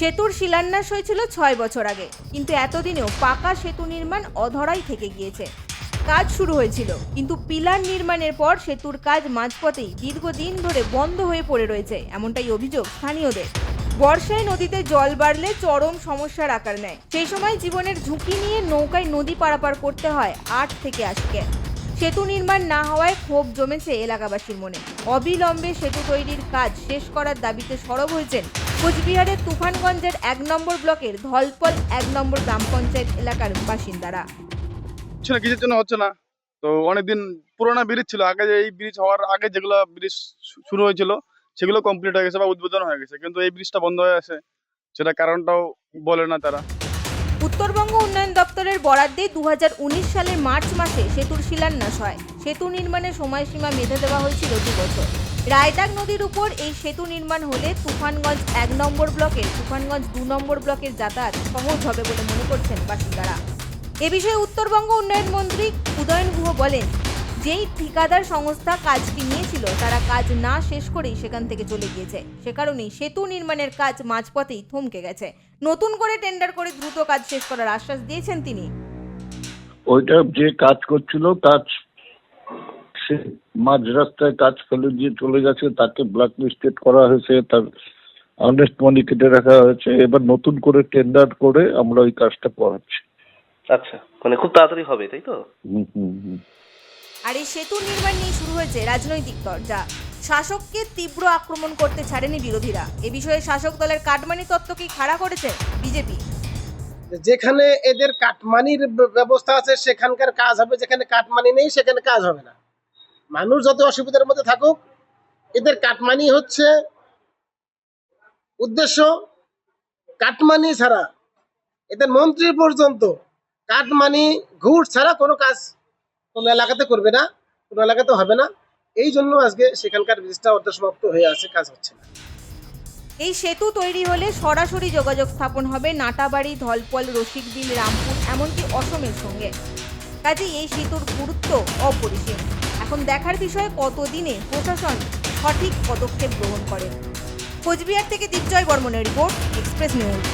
সেতুর শিলান্যাস হয়েছিল ছয় বছর আগে। কিন্তু এতদিনেও পাকা সেতু নির্মাণ অধরাই থেকে গিয়েছে। কাজ শুরু হয়েছিল, কিন্তু পিলার নির্মাণের পর সেতুর কাজ মাঝপথেই দীর্ঘদিন ধরে বন্ধ হয়ে পড়ে রয়েছে, এমনটাই অভিযোগ স্থানীয়দের। বর্ষায় নদীতে জল বাড়লে চরম সমস্যার আকার নেয়। সেই সময় জীবনের ঝুঁকি নিয়ে নৌকায় নদী পারাপার করতে হয় আট থেকে আশিকে। সেতু নির্মাণ না হওয়ায় ক্ষোভ জমেছে এলাকাবাসীর মনে। অবিলম্বে সেতু তৈরির কাজ শেষ করার দাবিতে সরব হয়েছেন কোচবিহারের তুফানগঞ্জের এক নম্বর ব্লকের ধলপল এক নম্বর গ্রাম পঞ্চায়েত এলাকার বাসিন্দারা। হচ্ছে না, কিছুর জন্য হচ্ছে না। তো অনেকদিন পুরোনো ব্রিজ ছিল, আগে যে এই ব্রিজ হওয়ার আগে যেগুলো ব্রিজ শুরু হয়েছিল, সেগুলো কমপ্লিট হয়ে গেছে বা উদ্বোধন হয়ে গেছে। কিন্তু এই ব্রিজটা বন্ধ হয়ে আছে। সেটা কারণটাও বলে না তারা। উত্তরবঙ্গ উন্নয়ন দপ্তরের বরাদ্দে দু হাজার উনিশ সালের মার্চ মাসে সেতুর শিলান্যাস হয়। সেতু নির্মাণের সময়সীমা বেঁধে দেওয়া হয়েছিল দু বছর। রায়দাক নদীর উপর এই সেতু নির্মাণ হলে তুফানগঞ্জ এক নম্বর ব্লকের, তুফানগঞ্জ দু নম্বর ব্লকের যাতায়াত সহজ হবে বলে মনে করছেন বাসিন্দারা। এ বিষয়ে উত্তরবঙ্গ উন্নয়ন মন্ত্রী উদয়ন গুহ বলেন যেই ঠিকাদার সংস্থা কাজটি নিয়েছিল তারা কাজ না শেষ করেই সেখান থেকে চলে গিয়েছে। সে কারণেই সেতু নির্মাণের কাজ মাঝপথেই থমকে গেছে। নতুন করে টেন্ডার করে দ্রুত কাজ শেষ করার আশ্বাস দিয়েছেন তিনি। ওইটা যে কাজ করছিল কাজ সে মাঝ রাস্তায় কাজ ফেলে দিয়ে চলে গেছে তাকে ব্ল্যাক লিস্টেড করা হয়েছে তার আর্নেস্ট মানি কেটে রাখা হয়েছে। এবার নতুন করে টেন্ডার করে আমরা ওই কাজটা করাচ্ছি। আচ্ছা মানে খুব তাড়াতাড়ি হবে তাই তো? হুম হুম হুম। আর এই সেতু নির্মাণ নিয়ে শুরু হয়েছে রাজনৈতিক দরজা শাসককে তীব্র আক্রমণ করতে ছাড়েনি বিরোধীরা। এ বিষয়ে শাসক দলের কাটমানি তত্ত্বকেই খাড়া করেছে বিজেপি? যেখানে এদের কাটমানির ব্যবস্থা আছে, সেখানকার কাজ হবে। যেখানে কাটমানি নেই, সেখানে কাজ হবে না। মানুষ যত অসুবিধার মধ্যে থাকুক, এদের কাটমানি হচ্ছে উদ্দেশ্য কাটমানি ছাড়া। এদের মন্ত্রী পর্যন্ত কাটমানি, ঘুষ ছাড়া কোনো কাজ কোনো এলাকাতে করবে না, কোনো এলাকাতে হবে না। এই জন্য আজকে সেখানকার ব্রিজটা অর্ধসমাপ্ত হয়ে আছে, কাজ হচ্ছে না। এই সেতু তৈরি হলে সরাসরি যোগাযোগ স্থাপন হবে নাটাবাড়ি, ধলপল রসিকবিল রামপুর, এমনকি অসমের সঙ্গে। কাজেই এই সেতুর গুরুত্ব অপরিসীম। এখন দেখার বিষয়, কতদিনে প্রশাসন সঠিক পদক্ষেপ গ্রহণ করে? কোচবিহার থেকে দিগ্জয় বর্মনের রিপোর্ট, এক্সপ্রেস নিউজ।